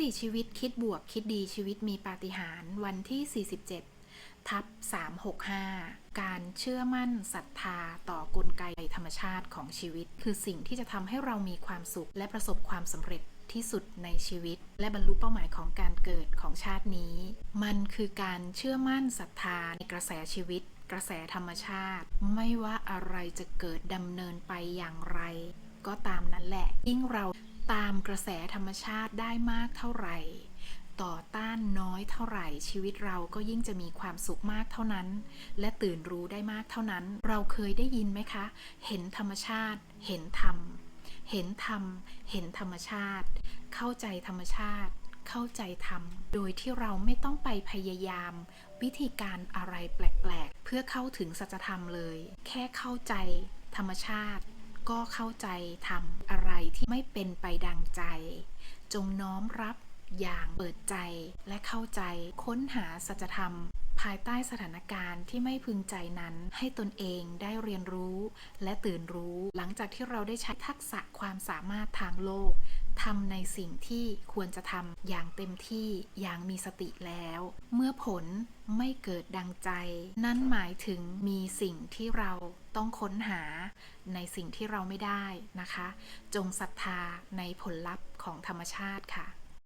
ติชีวิตคิดบวกคิดดีชีวิตมีปาฏิหาริย์วันที่ 47 ทับ 365 การเชื่อมั่นศรัทธาต่อกลไกธรรมชาติของชีวิต คือสิ่งที่จะทำให้เรามีความสุขและประสบความสำเร็จที่สุดในชีวิต และบรรลุเป้าหมายของการเกิดของชาตินี้ มันคือการเชื่อมั่นศรัทธาในกระแสชีวิต กระแสธรรมชาติ ไม่ว่าอะไรจะเกิดดำเนินไปอย่างไร ก็ตามนั้นแหละยิ่งเรา ตามกระแสธรรมชาติได้มากเท่าไหร่ ต่อต้านน้อยเท่าไหร่ ชีวิตเราก็ยิ่งจะมีความสุขมากเท่านั้น และตื่นรู้ได้มากเท่านั้น เราเคยได้ยินไหมคะ เห็นธรรมชาติ เห็นธรรม เห็นธรรม เห็นธรรมชาติ เข้าใจธรรมชาติ เข้าใจธรรม โดยที่เราไม่ต้องไปพยายาม วิธีการอะไรแปลกๆ เพื่อเข้าถึงสัจธรรมเลย แค่เข้าใจ ธรรมชาติ ก็เข้าใจทำอะไรที่ไม่เป็นไปดังใจ จงน้อมรับอย่างเปิดใจและเข้าใจค้นหาสัจธรรม ภายใต้สถานการณ์ที่ไม่พึงใจนั้น ให้ตนเองได้เรียนรู้ และตื่นรู้ หลังจากที่เราได้ใช้ทักษะความสามารถทางโลกทำในสิ่งที่ควรจะทำอย่างเต็มที่อย่างมีสติแล้ว เมื่อผลไม่เกิดดังใจ นั่นหมายถึงมีสิ่งที่เราต้องค้นหาในสิ่งที่เราไม่ได้นะคะ จงศรัทธาในผลลัพธ์ของธรรมชาติค่ะ